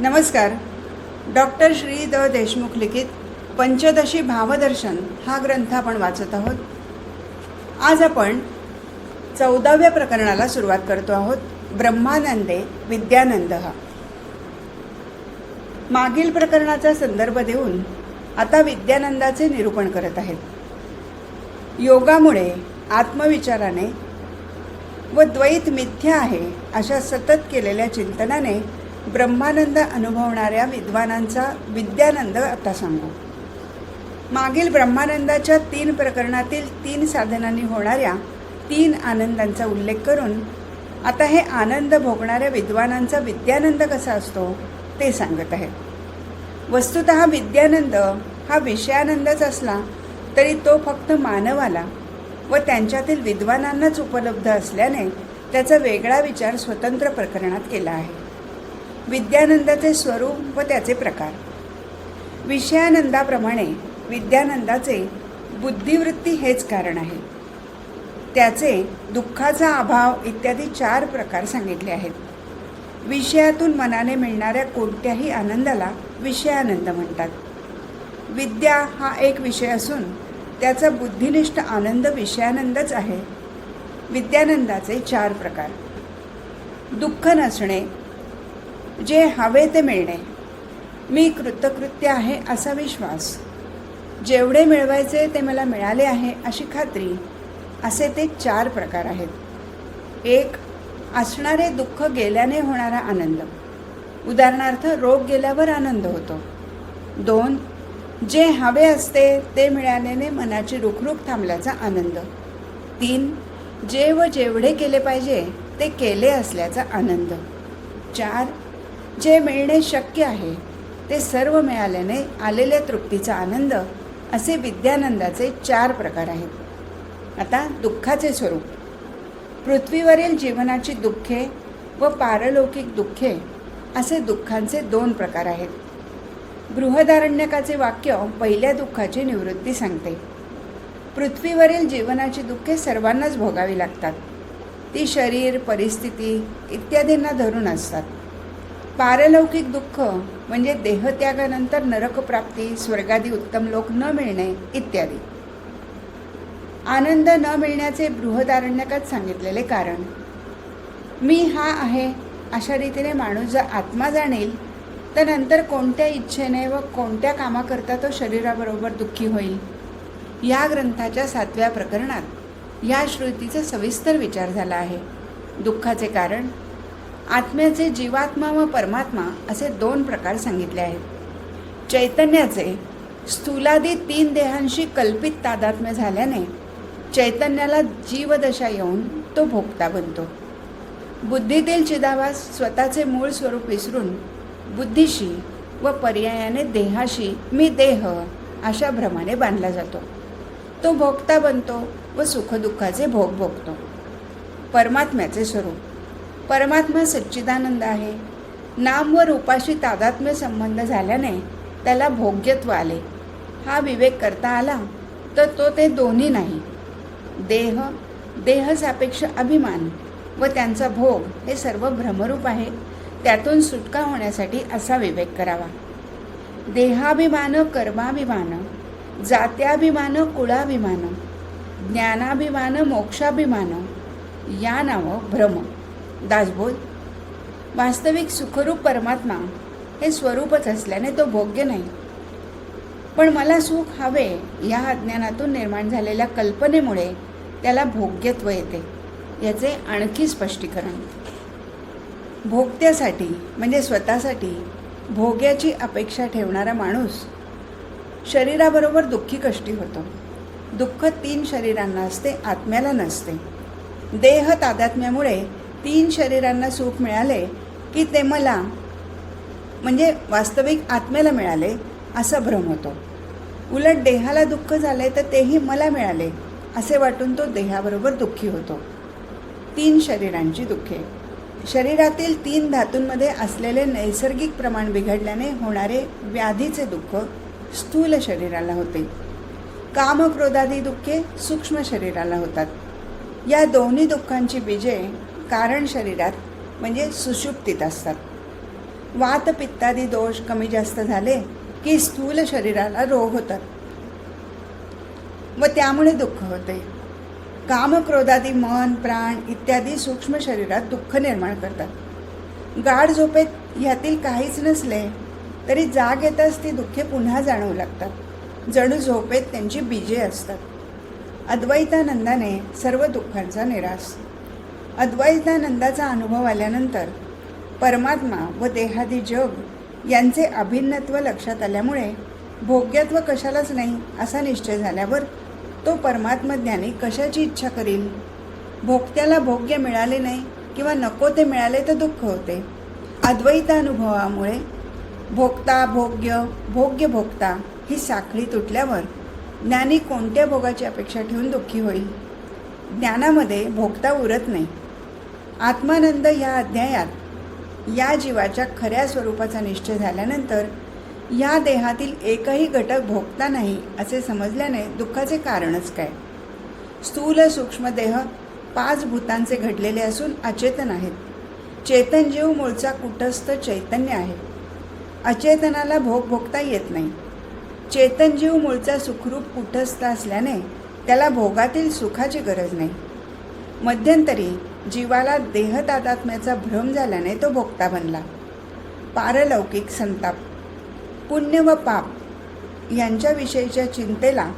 नमस्कार. Doctor Shri the Deshmukh लिखित पंचदशी भावदर्शन हा ग्रंथ आपण वाचत आहोत. आज आपण चौदाव्या प्रकरणाला सुरुवात करतो आहोत. ब्रह्मानंदे विद्यानंद. हा मागील प्रकरणाचा संदर्भ देऊन आता विद्यानंदाचे निरूपण करत आहेत. योगामुळे आत्मविचाराने व द्वैत मिथ्या आहे अशा सतत केलेल्या चिंतनाने ब्रह्मानंद अनुभवणाऱ्या विद्वानांचा विद्यानंद आता सांगू. मागील ब्रह्मानंदाच्या तीन प्रकरणातील तीन साधनांनी होणाऱ्या तीन आनंदांचा उल्लेख करून आता हे आनंद भोगणाऱ्या विद्वानांचा विद्यानंद कसा असतो ते सांगत आहेत वस्तुत विद्यानंद हा विषयानंदच असला तरी तो फक्त मानवाला व त्यांच्यातील विद्वानांनाच उपलब्ध असल्याने त्याचा वेगळा विचार स्वतंत्र प्रकरणात केला आहे. विद्यानंदाचे स्वरूप व त्याचे प्रकार. विषयानंदाप्रमाणे विद्यानंदाचे बुद्धिवृत्ती हेच कारण आहे. त्याचे दुःखाचा अभाव इत्यादी चार प्रकार सांगितले आहेत. विषयातून मनाने मिळणाऱ्या कोणत्याही आनंदाला विषयानंद म्हणतात. विद्या हा एक विषय असून त्याचा बुद्धिनिष्ठ आनंद विषयानंदच आहे. विद्यानंदाचे चार प्रकार. दुःख नसणे जे हवे ते मिळणे. मी कृतकृत्य आहे असा विश्वास. जेवढे मिळवायचे ते मला मिळाले आहे अशी खात्री. असे ते चार प्रकार आहेत. एक असणारे दुःख गेल्याने होणारा आनंद. उदाहरणार्थ रोग गेल्यावर आनंद होतो. दोन जे हवे असते ते मिळाल्याने मनाची रुखरुख थांबल्याचा आनंद. तीन जे व जेवढे केले पाहिजे ते केले असल्याचा आनंद. चार जे मिळणे शक्य आहे ते सर्व मिळाल्याने आलेल्या तृप्तीचा आनंद असे विद्यानंदाचे चार प्रकार आहेत. आता दुःखाचे स्वरूप. पृथ्वीवरील जीवनाची दुःखे व पारलौकिक दुःखे असे दुःखांचे दोन प्रकार आहेत. बृहदारण्यकाचे वाक्य पहिल्या दुःखाची निवृत्ती सांगते. पृथ्वीवरील जीवनाची दुःखे सर्वांनाच भोगावी लागतात. ती शरीर परिस्थिती इत्यादींना धरून असतात. पारलौकिक दुःख म्हणजे देहत्यागानंतर नरकप्राप्ती स्वर्गादी उत्तम लोक न मिळणे इत्यादी. आनंद न मिळण्याचे बृहदारण्यकात सांगितलेले कारण. मी हा आहे अशा रीतीने माणूस जर आत्मा जाणेल तर नंतर कोणत्या इच्छेने व कोणत्या कामाकरता तो शरीराबरोबर दुःखी होईल? या ग्रंथाच्या सातव्या प्रकरणात या श्रुतीचा सविस्तर विचार झाला आहे. दुःखाचे कारण आत्म्याचे जीवात्मा व परमात्मा असे दोन प्रकार सांगितले आहेत. चैतन्याचे स्थूलादी तीन देहांशी कल्पित तादात्म्य झाल्याने चैतन्याला जीवदशा येऊन तो भोगता बनतो. बुद्धीतील चिदावास स्वतःचे मूळ स्वरूप विसरून बुद्धीशी व पर्यायाने देहाशी मी देह अशा भ्रमाने बांधला जातो. तो भोगता बनतो व सुखदुःखाचे भोग भोगतो. परमात्म्याचे स्वरूप. परमात्मा सच्चिदानंद आहे. नाम व रूपाशी तादात्म्य संबंध झाल्याने त्याला भोग्यत्व आले. हा विवेक करता आला तर तो ते दोन्ही नाही. देह देहसापेक्ष अभिमान व त्यांचा भोग हे सर्व भ्रमरूप आहे. त्यातून सुटका होण्यासाठी असा विवेक करावा. देहाभिमान कर्माभिमान जात्याभिमान कुळाभिमान ज्ञानाभिमान मोक्षाभिमान या नावं भ्रम. दासबोध. वास्तविक सुखरूप परमात्मा हे स्वरूपच असल्याने तो भोग्य नाही. पण मला सुख हवे या अज्ञानातून निर्माण झालेल्या कल्पनेमुळे त्याला भोग्यत्व येते याचे आणखी स्पष्टीकरण. भोगत्यासाठी म्हणजे स्वतःसाठी भोग्याची अपेक्षा ठेवणारा माणूस शरीराबरोबर दुःखी कष्टी होतो. दुःख तीन शरीरांना असते आत्म्याला नसते. देह तादात्म्यामुळे तीन शरीरांना सुख मिळाले की ते मला म्हणजे वास्तविक आत्म्याला मिळाले असा भ्रम होतो. उलट देहाला दुःख झाले तर तेही मला मिळाले असे वाटून तो देहाबरोबर दुःखी होतो. तीन शरीरांची दुःखे. शरीरातील तीन धातूंमध्ये असलेले नैसर्गिक प्रमाण बिघडल्याने होणारे व्याधीचे दुःख स्थूल शरीराला होते. कामक्रोधादी दुःखे सूक्ष्म शरीराला होतात. या दोन्ही दुःखांची बीजे कारण शरीरात म्हणजे सुषुप्तीत असतात. वात पित्तादी दोष कमी जास्त झाले की स्थूल शरीराला रोग होतात. व त्यामुळे दुःख होते. काम क्रोधादी मन प्राण इत्यादी सूक्ष्म शरीरात दुःख निर्माण करतात. गाढ झोपेत ह्यातील काहीच नसले तरी जाग येताच ती दुःखे पुन्हा जाणवू लागतात. जणू झोपेत त्यांची बीजे असतात. अद्वैतानंदाने सर्व दुःखांचा निराश. अद्वैतानंदाचा अनुभव आल्यानंतर परमात्मा व देहादी जग यांचे अभिन्नत्व लक्षात आल्यामुळे भोग्यत्व कशालाच नाही असा निश्चय झाल्यावर तो परमात्मज्ञानी कशाची इच्छा करील? भोगत्याला भोग्य मिळाले नाही किंवा नको ते मिळाले तर दुःख होते. अद्वैतानुभवामुळे भोगता भोग्य भोग्य भोगता ही साखळी तुटल्यावर ज्ञानी कोणत्या भोगाची अपेक्षा ठेवून दुःखी होईल? ज्ञानामध्ये भोगता उरत नाही. आत्मानंद या अध्यायात या जीवाच्या खऱ्या स्वरूपाचा निश्चय झाल्यानंतर या देहातील एकही घटक भोगता नाही असे समजल्याने दुःखाचे कारणच काय? स्थूल सूक्ष्म देह पाच भूतांचे घडलेले असून अचेतन आहेत. चेतन जीव मूळचा कुटस्थ चैतन्य आहे. अचेतनाला भोग भोगता येत नाही. चेतन जीव मूळचा सुखरूप कुटस्थ असल्याने त्याला भोगातील सुखाची गरज नाही. मध्यंतरी जीवाला देहतादात्म्याचा भ्रम झाल्याने तो भोगता बनला. पारलौकिक संताप पुण्य व पाप यांच्याविषयीच्या चिंतेला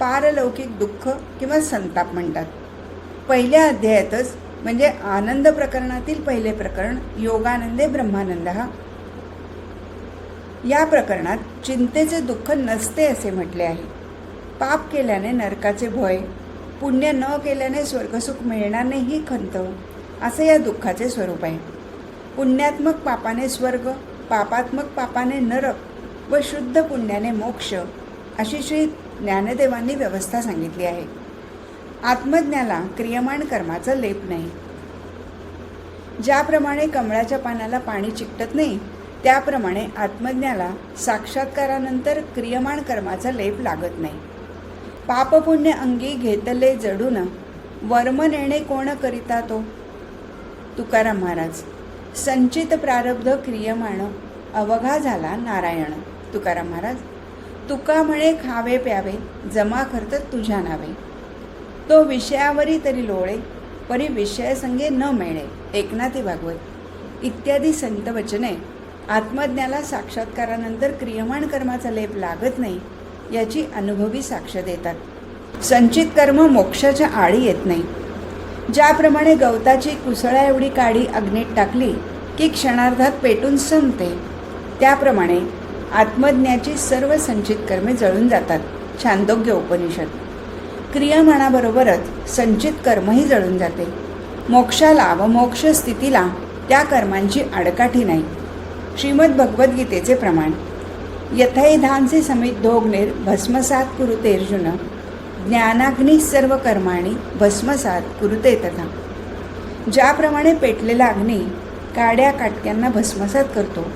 पारलौकिक दुःख किंवा संताप म्हणतात. पहिल्या अध्यायातच म्हणजे आनंद प्रकरणातील पहिले प्रकरण योगानंदे ब्रह्मानंद. हा या प्रकरणात चिंतेचे दुःख नसते असे म्हटले आहे. पाप केल्याने नरकाचे भय पुण्य न केल्याने स्वर्गसुख मिळणार नाही ही खंत. असे या दुःखाचे स्वरूप आहे. पुण्यात्मक पापाने स्वर्ग पापात्मक पापाने नरक व शुद्ध पुण्याने मोक्ष अशी श्री ज्ञानदेवांनी व्यवस्था सांगितली आहे. आत्मज्ञाला क्रियमाण कर्माचा लेप नाही. ज्याप्रमाणे कमळाच्या पानाला पाणी चिकटत नाही त्याप्रमाणे आत्मज्ञाला साक्षात्कारानंतर क्रियमाण कर्माचा लेप लागत नाही. पापपुण्य अंगी घेतले जडून. वर्म नेणे कोण करिता तो? तुकाराम महाराज संचित प्रारब्ध क्रियमाण अवघा झाला नारायण. तुकाराम महाराज तुका म्हणे खावे प्यावे जमा करत तुझ्या नावे. तो विषयावरी तरी लोळे परी विषयसंगे न मिळे. एकनाथी भागवत इत्यादी संत वचने आत्मज्ञाला साक्षात्कारानंतर क्रियमाण कर्माचा लेप लागत नाही. याची अनुभवी साक्ष देतात. संचित कर्म मोक्षाच्या आळी येत नाही. ज्याप्रमाणे गवताची कुसळा एवढी काडी अग्नीत टाकली की क्षणार्धात पेटून संपते त्याप्रमाणे आत्मज्ञाची सर्व संचित कर्मे जळून जातात. छांदोग्य उपनिषद. क्रियामानाबरोबरच संचित कर्मही जळून जाते. मोक्षाला व मोक्ष स्थितीला त्या कर्मांची आडकाठी नाही. श्रीमद भगवद्गीतेचे प्रमाण. यथैधांचे समित धोगनेर भस्मसात कुरुते अर्जुन ज्ञानाग्नी सर्व कर्माणी भस्मसात कुरुते तथा ज्याप्रमाणे पेटलेला अग्नी काड्या काटक्यांना भस्मसात करतो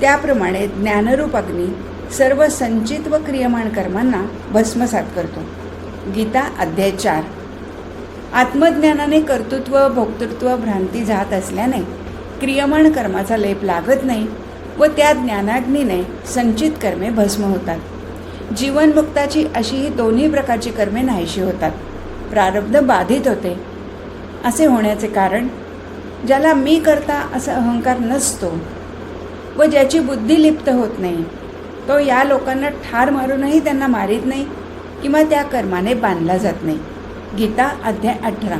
त्याप्रमाणे ज्ञानरूप अग्नी सर्व संचित व क्रियमाण कर्मांना भस्मसात करतो. गीता अध्याय चार. आत्मज्ञानाने कर्तृत्व भोक्तृत्व भ्रांती जात असल्याने क्रियमाण कर्माचा लेप लागत नाही व त्या ज्ञानाग्नीने संचित कर्मे भस्म होतात. जीवनमुक्ताची अशी ही दोन्ही प्रकारची कर्मे नाहीशी होतात. प्रारब्ध बाधित होते. असे होण्याचे कारण ज्याला मी करता असा अहंकार नसतो व ज्याची बुद्धी लिप्त होत नाही तो या लोकांना ठार मारूनही त्यांना मारीत नाही किंवा त्या कर्माने बांधला जात नाही. गीता अध्याय अठरा.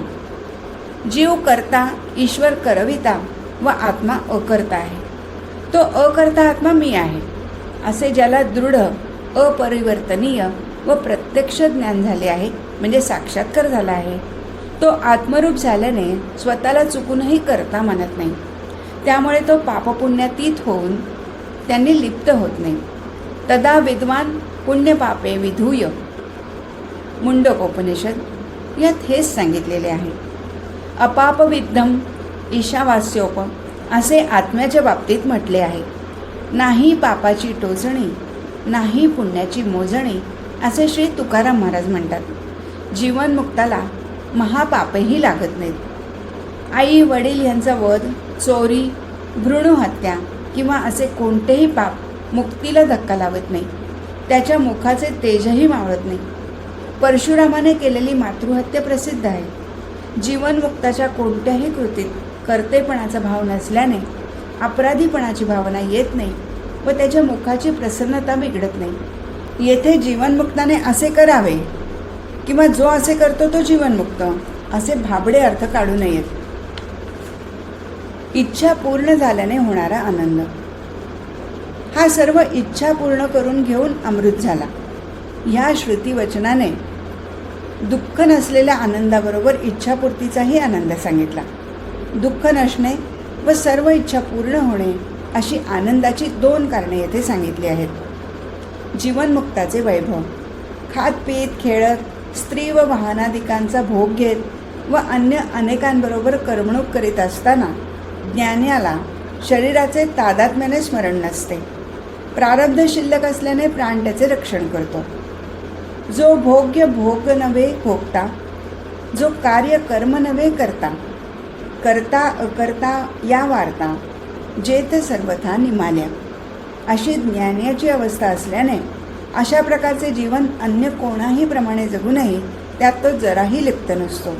जीव करता ईश्वर करविता व आत्मा अकर्ता आहे. तो अकर्ता आत्मा मी आहे. असे ज्याला दृढ अपरिवर्तनीय व प्रत्यक्ष ज्ञान झाले आहे म्हणजे साक्षात्कार झाला आहे तो आत्मरूप झाल्याने स्वतःला चुकूनही करता म्हणत नाही. त्यामुळे तो पापपुण्यातीत होऊन त्यांनी लिप्त होत नाही. तदा विद्वान पुण्यपापे विधूय. मुंडकोपनिषद यात हेच सांगितलेले आहे. अपापविद्धम ईशावास्योप असे आत्म्याच्या बाबतीत म्हटले आहे. नाही पापाची टोचणी नाही पुण्याची मोजणी असे श्री तुकाराम महाराज म्हणतात. जीवनमुक्ताला महापापही लागत नाहीत. आई वडील यांचा वध चोरी भ्रूणहत्या किंवा असे कोणतेही पाप मुक्तीला धक्का लावत नाही त्याच्या मुखाचे तेजही मावळत नाही. परशुरामाने केलेली मातृहत्या प्रसिद्ध आहे. जीवनमुक्ताच्या कोणत्याही कृतीत कर्तेपणाचा भाव नसल्याने अपराधीपणाची भावना येत नाही व त्याच्या मुखाची प्रसन्नता बिघडत नाही. येथे जीवनमुक्ताने असे करावे किंवा जो असे करतो तो जीवनमुक्त असे भाबडे अर्थ काढू नयेत. इच्छा पूर्ण झाल्याने होणारा आनंद. हा सर्व इच्छा पूर्ण करून घेऊन अमृत झाला. ह्या श्रुतीवचनाने दुःख नसलेल्या आनंदाबरोबर इच्छापूर्तीचाही आनंद सांगितला. दुःख नसणे व सर्व इच्छा पूर्ण होणे अशी आनंदाची दोन कारणे येथे सांगितली आहेत. जीवनमुक्ताचे वैभव. खात पीत खेळत स्त्री व वाहनादिकांचा भोग घेत व अन्य अनेकांबरोबर करमणूक करीत असताना ज्ञानाला शरीराचे तादात्म्याने स्मरण नसते. प्रारब्ध शिल्लक असल्याने प्राण त्याचे रक्षण करतो. जो भोग्य भोग नव्हे भोगता जो कार्य कर्म नव्हे करता करता अकर्ता या वार्ता जेत सर्वथा निमाल्या. अशी ज्ञानाची अवस्था असल्याने अशा प्रकारचे जीवन अन्य कोणाही प्रमाणे जगू नये त्यात तो जराही लिप्त नसतो.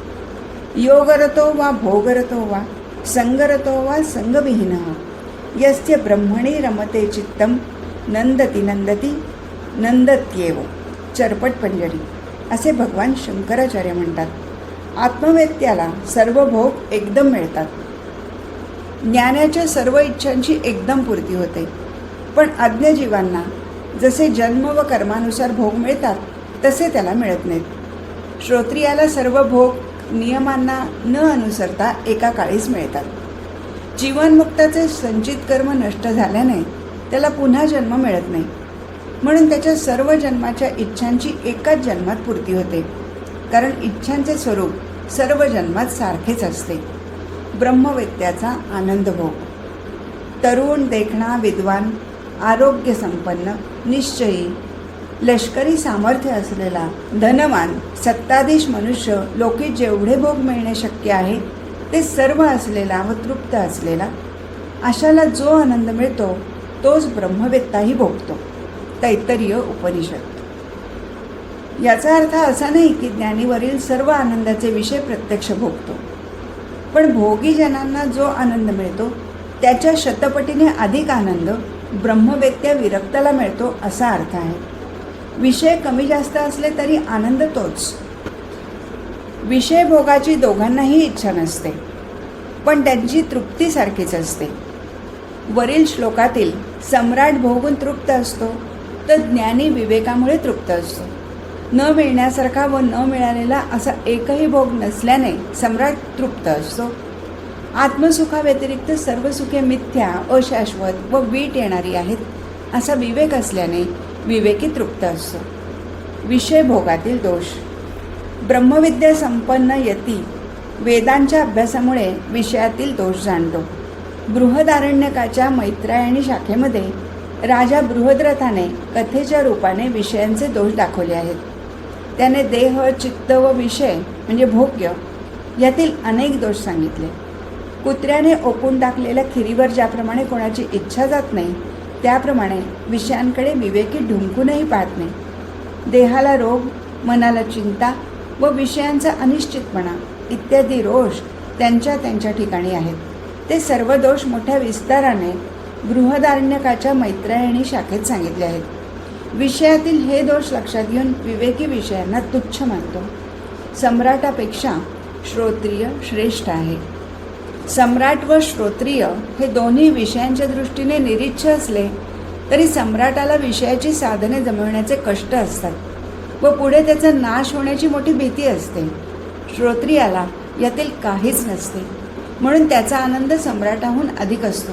योगरतो वा भोगरतो वा संगरतो वा संगविहीन यस्य ब्रह्मणी रमते चित्तम नंदती नंदती नंदत्येव. चरपट पंजरी. असे भगवान शंकराचार्य म्हणतात. आत्मवेत्याला सर्व भोग एकदम मिळतात. ज्ञानाच्या सर्व इच्छांची एकदम पूर्ती होते. पण अज्ञजीवांना जसे जन्म व कर्मानुसार भोग मिळतात तसे त्याला मिळत नाहीत. श्रोत्रियाला सर्व भोग नियमांना न अनुसरता एका काळीच मिळतात. जीवनमुक्ताचे संचित कर्म नष्ट झाल्याने त्याला पुन्हा जन्म मिळत नाही. म्हणून त्याच्या सर्व जन्माच्या इच्छांची एकाच जन्मात पूर्ती होते. कारण इच्छांचे स्वरूप सर्व जन्मात सारखेच असते. ब्रह्मवेत्याचा आनंद भोग तरुण देखणा विद्वान आरोग्य संपन्न निश्चयी लष्करी सामर्थ्य असलेला धनवान सत्ताधीश मनुष्य लोके जेवढे भोग मिळणे शक्य आहे ते सर्व असलेला व तृप्त असलेला अशाला जो आनंद मिळतो तोच ब्रह्मवेत्ताही भोगतो. तैतरीय उपनिषद. याचा अर्थ असा नाही की ज्ञानीवरील सर्व आनंदाचे विषय प्रत्यक्ष भोगतो. पण भोगी जनांना जो आनंद मिळतो त्याच्या शतपटीने अधिक आनंद ब्रह्मवेत्या विरक्ताला मिळतो असा अर्थ आहे. विषय कमी जास्त असले तरी आनंद तोच. विषय भोगाची दोघांनाही इच्छा नसते पण त्यांची तृप्तीसारखीच असते. वरील श्लोकातील सम्राट भोगून तृप्त असतो तर ज्ञानी विवेकामुळे तृप्त असतो. न मिळण्यासारखा व न मिळालेला असा एकही भोग नसल्याने सम्राट तृप्त असतो. आत्मसुखाव्यतिरिक्त सर्व सुखे मिथ्या अशाश्वत व वीट येणारी आहेत असा विवेक असल्याने विवेकी तृप्त असतो. विषय भोगातील दोष. ब्रह्मविद्या संपन्न यती वेदांच्या अभ्यासामुळे विषयातील दोष जाणतो. बृहदारण्यकाच्या मैत्रायणी शाखेमध्ये राजा बृहद्रथाने कथेच्या रूपाने विषयांचे दोष दाखवले आहेत. त्याने देह चित्त व विषय म्हणजे भोग्य यातील अनेक दोष सांगितले. कुत्र्याने ओकून टाकलेल्या खिरीवर ज्याप्रमाणे कोणाची इच्छा जात नाही त्याप्रमाणे विषयांकडे विवेकी ढुंकूनही पाहत नाही. देहाला रोग मनाला चिंता व विषयांचा अनिश्चितपणा इत्यादी रोष त्यांच्या त्यांच्या ठिकाणी आहेत. ते सर्व दोष मोठ्या विस्ताराने बृहदारण्यकाच्या मैत्रायणी शाखेत सांगितले आहेत. विषयातील हे दोष लक्षात घेऊन विवेकी विषयांना तुच्छ मानतो. सम्राटापेक्षा श्रोत्रिय श्रेष्ठ आहे. सम्राट व श्रोत्रिय हे दोन्ही विषयांच्या दृष्टीने निरीच्छ असले तरी सम्राटाला विषयाची साधने जमवण्याचे कष्ट असतात व पुढे त्याचा नाश होण्याची मोठी भीती असते. श्रोत्रियाला यातील काहीच नसते. म्हणून त्याचा आनंद सम्राटाहून अधिक असतो.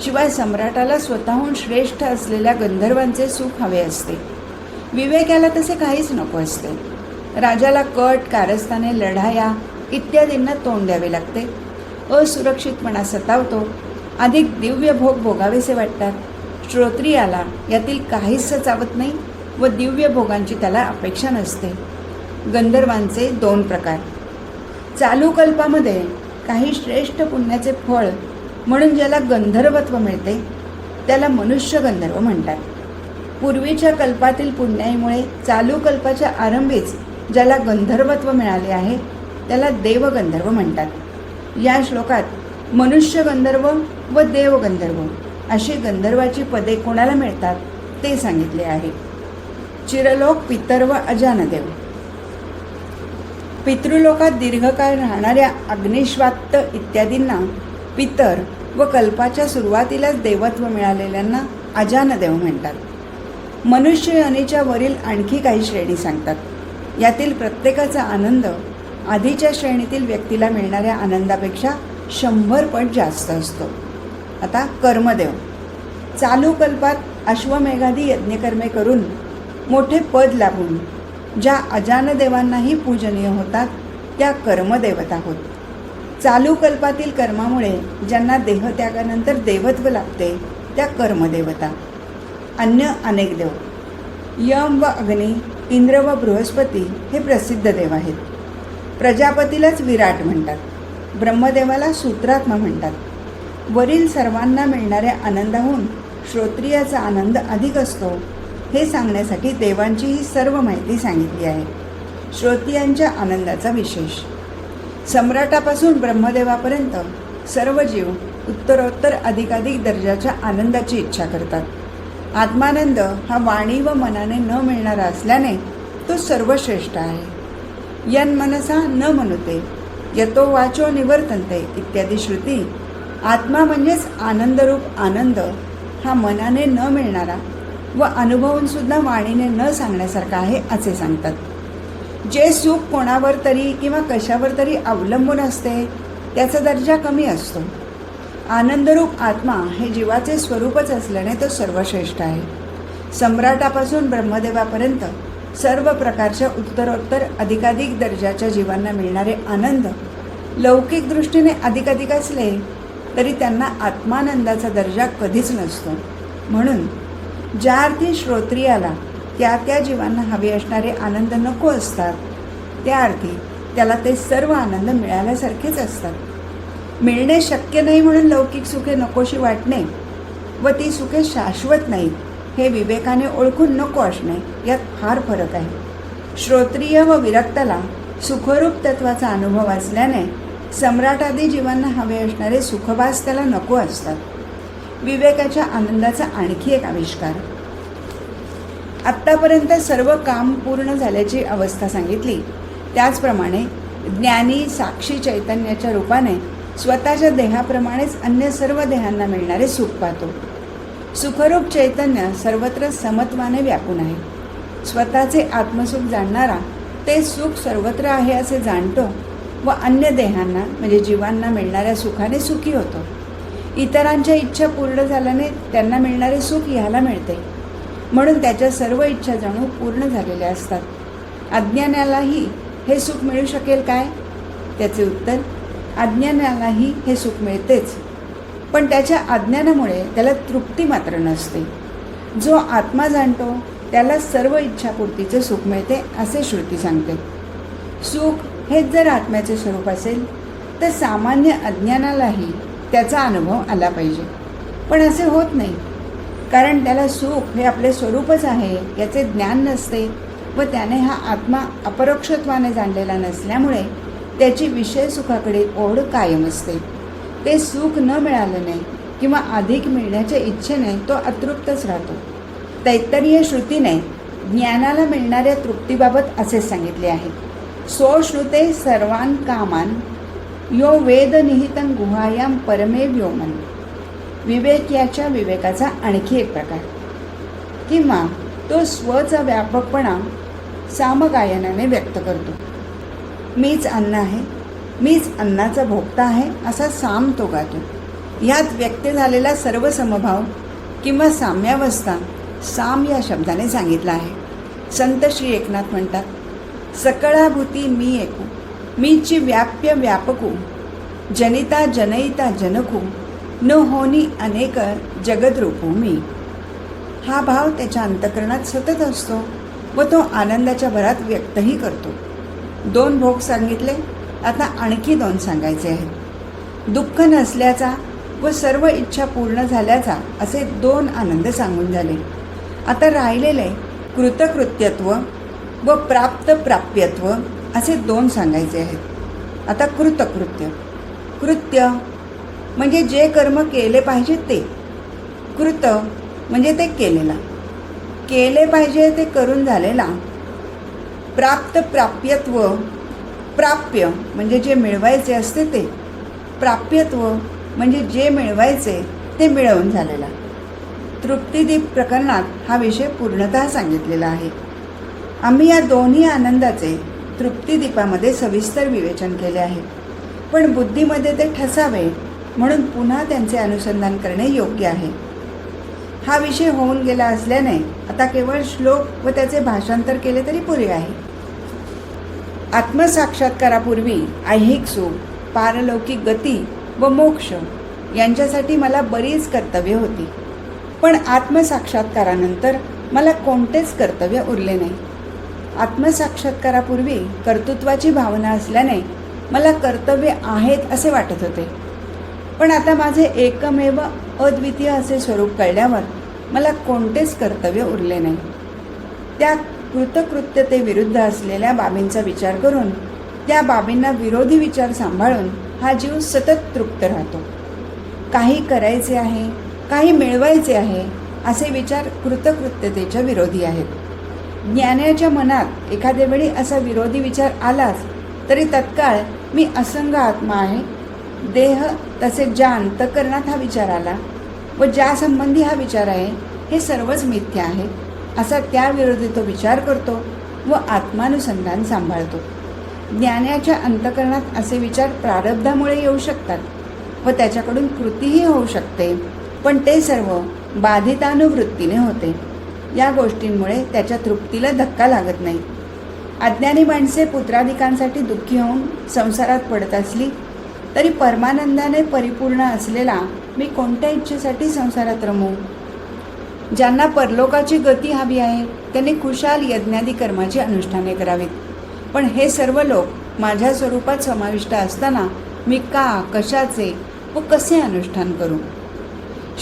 शिवाय सम्राटाला स्वतःहून श्रेष्ठ असलेल्या गंधर्वांचे सुख हवे असते. विवेकाला तसे काहीच नको असते. राजाला कट कारस्थाने लढाया इत्यादींना तोंड द्यावे लागते. असुरक्षितपणा सतावतो. अधिक दिव्य भोग भोगावेसे वाटतात. श्रोत्रियाला यातील काहीच चावत नाही व दिव्य भोगांची त्याला अपेक्षा नसते. गंधर्वांचे दोन प्रकार. चालू कल्पामध्ये काही श्रेष्ठ पुण्याचे फळ म्हणून ज्याला गंधर्वत्व मिळते त्याला मनुष्य गंधर्व म्हणतात. पूर्वीच्या कल्पातील पुण्याईमुळे चालू कल्पाच्या आरंभीच ज्याला गंधर्वत्व मिळाले आहे त्याला देवगंधर्व म्हणतात. या श्लोकात मनुष्य गंधर्व व देवगंधर्व अशी गंधर्वाची पदे कोणाला मिळतात ते सांगितले आहे. चिरलोक पितर व अजानदेव. पितृलोकात दीर्घकाळ राहणाऱ्या अग्निश्वात्त इत्यादींना पितर व कल्पाच्या सुरुवातीलाच देवत्व मिळालेल्यांना अजानदेव म्हणतात. मनुष्य योनीच्या वरील आणखी काही श्रेणी सांगतात. यातील प्रत्येकाचा आनंद आधीच्या श्रेणीतील व्यक्तीला मिळणाऱ्या आनंदापेक्षा शंभर पट जास्त असतो. आता कर्मदेव. चालू कल्पात अश्वमेघादी यज्ञकर्मे करून मोठे पद लाभून ज्या अजानदेवांनाही पूजनीय होतात त्या कर्मदेवता होत. चालू कल्पातील कर्मामुळे ज्यांना देहत्यागानंतर देवत्व लागते त्या कर्मदेवता. अन्य अनेक देव. यम व अग्नी इंद्र व बृहस्पती हे प्रसिद्ध देव आहेत. प्रजापतीलाच विराट म्हणतात. ब्रह्मदेवाला सूत्रात्मा म्हणतात. वरील सर्वांना मिळणाऱ्या आनंदाहून श्रोत्रियाचा आनंद अधिक असतो हे सांगण्यासाठी देवांची ही सर्व माहिती सांगितली आहे. श्रोत्रियांच्या आनंदाचा विशेष. सम्राटापासून ब्रह्मदेवापर्यंत सर्व जीव उत्तरोत्तर अधिकाधिक दर्जाच्या आनंदाची इच्छा करतात. आत्मानंद हा वाणी व मनाने न मिळणारा असल्याने तो सर्वश्रेष्ठ आहे. यन मनसा न मनुते यतो वाचो निवर्तनते इत्यादी श्रुती आत्मा म्हणजेच आनंदरूप आनंद हा मनाने न मिळणारा व अनुभवूनसुद्धा वाणीने न सांगण्यासारखा आहे असे सांगतात. जे सुख कोणावर तरी किंवा कशावर तरी अवलंबून असते त्याचा दर्जा कमी असतो. आनंदरूप आत्मा हे जीवाचे स्वरूपच असल्याने तो सर्वश्रेष्ठ आहे. सम्राटापासून ब्रह्मदेवापर्यंत सर्व प्रकारच्या उत्तरोत्तर अधिकाधिक दर्जाच्या जीवांना मिळणारे आनंद लौकिक दृष्टीने अधिकाधिक असले तरी त्यांना आत्मानंदाचा दर्जा कधीच नसतो. म्हणून ज्या अर्थी श्रोत्रियाला त्या त्या जीवांना हवे असणारे आनंद नको असतात. त्या अर्थी त्याला ते सर्व आनंद मिळाल्यासारखेच असतात. मिळणे शक्य नाही म्हणून लौकिक सुखे नकोशी वाटणे व ती सुखे शाश्वत नाहीत हे विवेकाने ओळखून नको असणे यात फार फरक आहे. श्रोत्रिय व विरक्ताला सुखरूप तत्वाचा अनुभव असल्याने सम्राटादी जीवांना हवे असणारे सुखवास त्याला नको असतात. विवेकाच्या आनंदाचा आणखी एक आविष्कार. आत्तापर्यंत सर्व काम पूर्ण झाल्याची अवस्था सांगितली. त्याचप्रमाणे ज्ञानी साक्षी चैतन्याच्या रूपाने स्वतःच्या देहाप्रमाणेच अन्य सर्व देहांना मिळणारे सुख पाहतो. सुखरूप चैतन्य सर्वत्र समत्वाने व्यापून आहे. स्वतःचे आत्मसुख जाणणारा ते सुख सर्वत्र आहे असे जाणतो व अन्य देहांना म्हणजे जीवांना मिळणाऱ्या सुखाने सुखी होतो. इतरांच्या इच्छा पूर्ण झाल्याने त्यांना मिळणारे सुख ह्याला मिळते. म्हणून त्याच्या सर्व इच्छा जाणू पूर्ण झालेल्या असतात. अज्ञानालाही हे सुख मिळू शकेल काय? त्याचे उत्तर अज्ञानालाही हे सुख मिळतेच. पण त्याच्या अज्ञानामुळे त्याला तृप्ती मात्र नसते. जो आत्मा जाणतो त्याला सर्व इच्छापूर्तीचे सुख मिळते असे श्रुती सांगते. सुख हेच जर आत्म्याचे स्वरूप असेल तर सामान्य अज्ञानालाही त्याचा अनुभव आला पाहिजे. पण असे होत नाही. कारण त्याला सुख हे आपले स्वरूपच आहे याचे ज्ञान नसते. व त्याने हा आत्मा अपरोक्षत्वाने जाणलेला नसल्यामुळे त्याची विषय सुखाकडे ओढ कायम असते. ते सुख न मिळालं नाही किंवा अधिक मिळण्याच्या इच्छेने तो अतृप्तच राहतो. तैत्तरीय श्रुतीने ज्ञानाला मिळणाऱ्या तृप्तीबाबत असे सांगितले आहे. सो श्रुते सर्वान कामान यो वेद निहितं गुहायाम परमे व्योमन. विवेक याच्या विवेकाचा आणखी एक प्रकार. किंवा तो स्वचा व्यापकपणा सामगायनाने व्यक्त करतो. मीच अन्न आहे मीच अन्नाचा भोगता आहे असा साम तो गातो. यात व्यक्त झालेला सर्व समभाव किंवा साम्यावस्था साम या शब्दाने सांगितला आहे. संत श्री एकनाथ म्हणतात सकळाभूती मी एकू मीची व्याप्य व्यापकू जनिता जनयिता जनकू न होनी अनेक जगद्रूपू मी हा भाव त्याच्या अंतकरणात सतत असतो व तो आनंदाच्या भरात व्यक्तही करतो. दोन भोग सांगितले आता आणखी दोन सांगायचे आहेत. दुःख नसल्याचा व सर्व इच्छा पूर्ण झाल्याचा असे दोन आनंद सांगून झाले. आता राहिलेले कृतकृत्यत्व व प्राप्त प्राप्यत्व असे दोन सांगायचे आहेत. आता कृतकृत्य. कृत्य म्हणजे जे कर्म केले पाहिजे ते. कृत म्हणजे ते केलेला. केले पाहिजे ते करून झालेला. प्राप्त प्राप्यत्व प्राप्य म्हणजे जे मिळवायचे असते ते. प्राप्यत्व म्हणजे जे मिळवायचे ते मिळवून झालेला. तृप्तिदीप प्रकरणात हा विषय पूर्णतः सांगितलेला आहे. आम्ही या दोन्ही आनंदाचे तृप्तिदीपामध्ये सविस्तर विवेचन केले आहे. पण बुद्धीमध्ये ते ठसावे म्हणून पुन्हा त्यांचे अनुसंधान करणे योग्य आहे. हा विषय होऊन गेला असल्याने आता केवळ श्लोक व त्याचे भाषांतर केले तरी पुरे आहे. आत्मसाक्षात्कारापूर्वी ऐहिक सुख पारलौकिक गती व मोक्ष यांच्यासाठी मला बरीच कर्तव्य होती. पण आत्मसाक्षात्कारानंतर मला कोणतेच कर्तव्य उरले नाही. आत्मसाक्षात्कारापूर्वी कर्तृत्वाची भावना असल्याने मला कर्तव्य आहेत असे वाटत होते. पण आता माझे एकमेव अद्वितीय असे स्वरूप कळल्यावर मला कोणतेच कर्तव्य उरले नाही. त्या कृतकृत्यतेविरुद्ध असलेल्या बाबींचा विचार करून त्या बाबींना विरोधी विचार सांभाळून हा जीव सतत तृप्त राहतो. काही करायचे आहे काही मिळवायचे आहे असे विचार कृतकृत्यतेच्या विरोधी आहेत. ज्ञानाच्या मनात एखाद्या वेळी असा विरोधी विचार आलाच तरी तत्काळ मी असंग आत्मा आहे देह तसेच जान तकरणात हा विचार आला व ज्या संबंधी हा विचार आहे हे सर्वच मिथ्य आहे असा त्याविरोधी तो विचार करतो व आत्मानुसंधान सांभाळतो. ज्ञानाच्या अंतकरणात असे विचार प्रारब्धामुळे येऊ शकतात व त्याच्याकडून कृतीही होऊ शकते पण ते सर्व बाधितानुवृत्तीने होते. या गोष्टींमुळे त्याच्या तृप्तीला धक्का लागत नाही. अज्ञानी माणसे पुत्राधिकांसाठी दुःखी होऊन संसारात पडत असली तरी परमानंदाने परिपूर्ण असलेला मी कोणत्या इच्छेसाठी संसारात रमू? ज्यांना परलोकाची गती हवी आहे त्यांनी खुशाल यज्ञादी कर्माची अनुष्ठाने करावीत. पण हे सर्व लोक माझ्या स्वरूपात समाविष्ट असताना मी का कशाचे व कसे अनुष्ठान करू?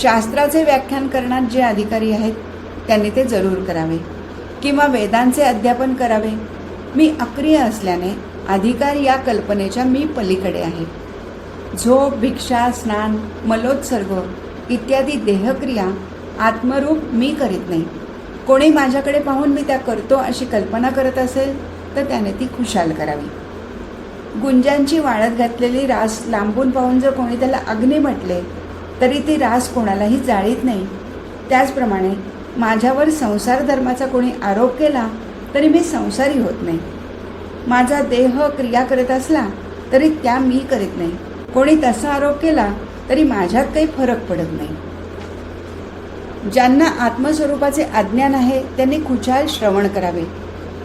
शास्त्राचे व्याख्यान करण्यात जे अधिकारी आहेत त्यांनी ते जरूर करावे किंवा वेदांचे अध्यापन करावे. मी अक्रिय असल्याने अधिकार या कल्पनेच्या मी पलीकडे आहे. झोप भिक्षा स्नान मलोत्सर्ग इत्यादी देहक्रिया आत्मरूप मी करीत नाही. कोणी माझ्याकडे पाहून मी त्या करतो अशी कल्पना करत असेल तर त्याने ती खुशाल करावी. गुंजांची वाळत घातलेली रास लांबून पाहून जर कोणी त्याला अग्नी म्हटले तरी ती रास कोणालाही जाळीत नाही. त्याचप्रमाणे माझ्यावर संसार धर्माचा कोणी आरोप केला तरी मी संसारी होत नाही. माझा देह क्रिया करत असला तरी त्या मी करीत नाही. कोणी तसा आरोप केला तरी माझ्यात काही फरक पडत नाही. ज्यांना आत्मस्वरूपाचे अज्ञान आहे त्यांनी खुशाल श्रवण करावे.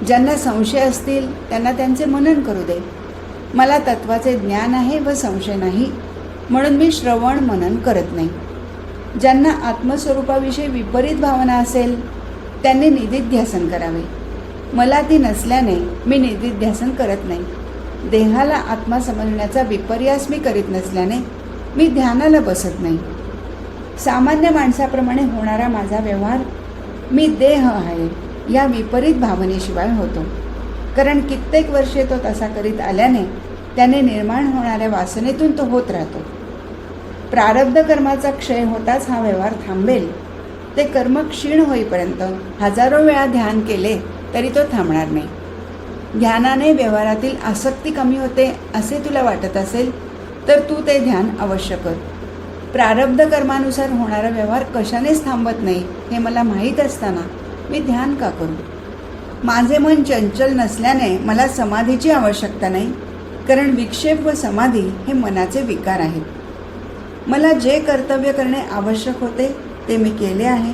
ज्यांना संशय असतील त्यांना त्यांचे मनन करू दे. मला तत्वाचे ज्ञान आहे व संशय नाही म्हणून मी श्रवण मनन करत नाही. ज्यांना आत्मस्वरूपाविषयी विपरीत भावना असेल त्यांनी निधिध्यासन करावे. मला ती नसल्याने मी निधिध्यासन करत नाही. देहाला आत्मा समजण्याचा विपर्यास मी करीत नसल्याने मी ध्यानाला बसत नाही. सामान्य माणसाप्रमाणे होणारा माझा व्यवहार मी देह आहे या विपरीत भावनेशिवाय होतो. कारण कित्येक वर्षे तो तसा करीत आल्याने त्याने निर्माण होणाऱ्या वासनेतून तो होत राहतो. प्रारब्ध कर्माचा क्षय होताच हा व्यवहार थांबेल. ते कर्म क्षीण होईपर्यंत हजारो वेळा ध्यान केले तरी तो थांबणार नाही. ध्यानाने व्यवहारातील आसक्ती कमी होते असे तुला वाटत असेल तर तू ते ध्यान अवश्य कर. प्रारब्ध कर्मानुसार होणारा व्यवहार कशानेच थांबत नाही हे मला माहीत असताना मी ध्यान का करू? माझे मन चंचल नसल्याने मला समाधीची आवश्यकता नाही कारण विक्षेप व समाधी हे मनाचे विकार आहेत. मला जे कर्तव्य करणे आवश्यक होते ते मी केले आहे.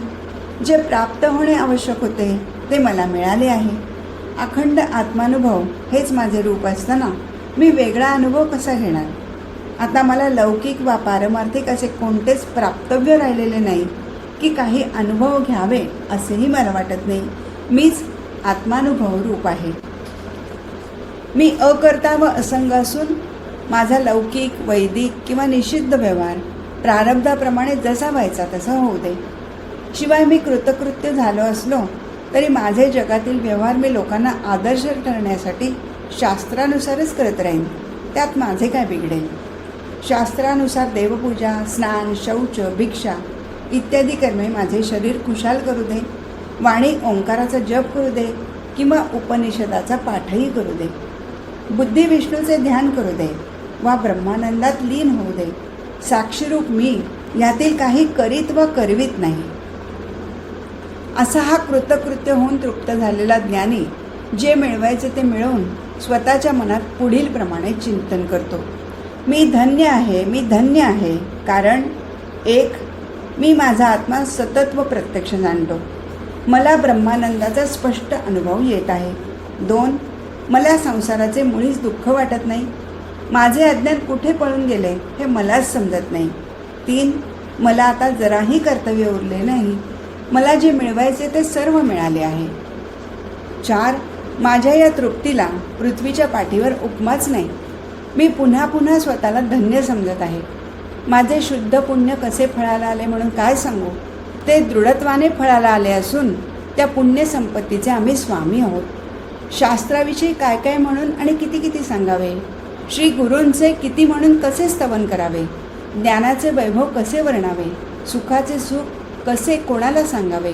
जे प्राप्त होणे आवश्यक होते ते मला मिळाले आहे. अखंड आत्मानुभव हेच माझे रूप असताना मी वेगळा अनुभव कसा घेणार? आता मला लौकिक वा पारमार्थिक असे कोणतेच प्राप्तव्य राहिलेले नाही की काही अनुभव घ्यावे असेही मला वाटत नाही. मीच आत्मानुभव रूप आहे. मी अकर्ता व असंग असून माझा लौकिक वैदिक किंवा निषिद्ध व्यवहार प्रारब्धाप्रमाणे जसा व्हायचा तसा होऊ दे. शिवाय मी कृतकृत्य झालो असलो तरी माझे जगातील व्यवहार मी लोकांना आदर्श ठरण्यासाठी शास्त्रानुसारच करत राहीन. त्यात माझे काय बिघडेल? शास्त्रानुसार देवपूजा स्नान शौच भिक्षा इत्यादी कर्मे माझे शरीर खुशाल करू दे वाणी ओंकाराचा जप करू दे किंवा उपनिषदाचा पाठही करू दे. बुद्धी विष्णूचे ध्यान करू दे वा ब्रह्मानंदात लीन होऊ दे. साक्षीरूप मी यातील काही करीत व करवीत नाही. असा हा कृतकृत्य होऊन तृप्त झालेला ज्ञानी जे मिळवायचे ते मिळवून स्वतःच्या मनात पुढील प्रमाणे चिंतन करतो. मी धन्य आहे मी धन्य आहे कारण एक मी माझा आत्मा सतत व प्रत्यक्ष जाणतो. मला ब्रह्मानंदाचा स्पष्ट अनुभव येत आहे. दोन मला संसाराचे मुळीच दुःख वाटत नाही. माझे अज्ञान कुठे पळून गेले हे मलाच समजत नाही. तीन मला आता जराही कर्तव्य उरले नाही. मला जे मिळवायचे ते सर्व मिळाले आहे. चार माझ्या या तृप्तीला पृथ्वीच्या पाठीवर उपमाच नाही. मी पुन्हा पुन्हा स्वतःला धन्य समजत आहे. माझे शुद्ध पुण्य कसे फळाला आले म्हणून काय सांगू? ते दृढत्वाने फळाला आले असून त्या पुण्यसंपत्तीचे आम्ही स्वामी आहोत. शास्त्राविषयी काय काय म्हणून आणि किती किती सांगावे? श्री गुरूंचे किती म्हणून कसे स्तवन करावे? ज्ञानाचे वैभव कसे वर्णावे? सुखाचे सुख कसे कोणाला सांगावे?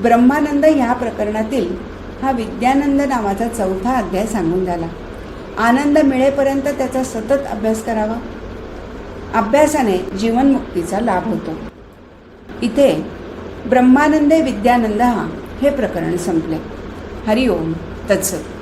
ब्रह्मानंद ह्या प्रकरणातील हा विद्यानंद नावाचा चौथा अध्याय सांगून झाला. आनंद मिळेपर्यंत त्याचा सतत अभ्यास करावा. अभ्यासाने जीवनमुक्तीचा लाभ होतो. इथे ब्रह्मानंदे विद्यानंद हा हे प्रकरण संपले. हरिओम. तत्सत.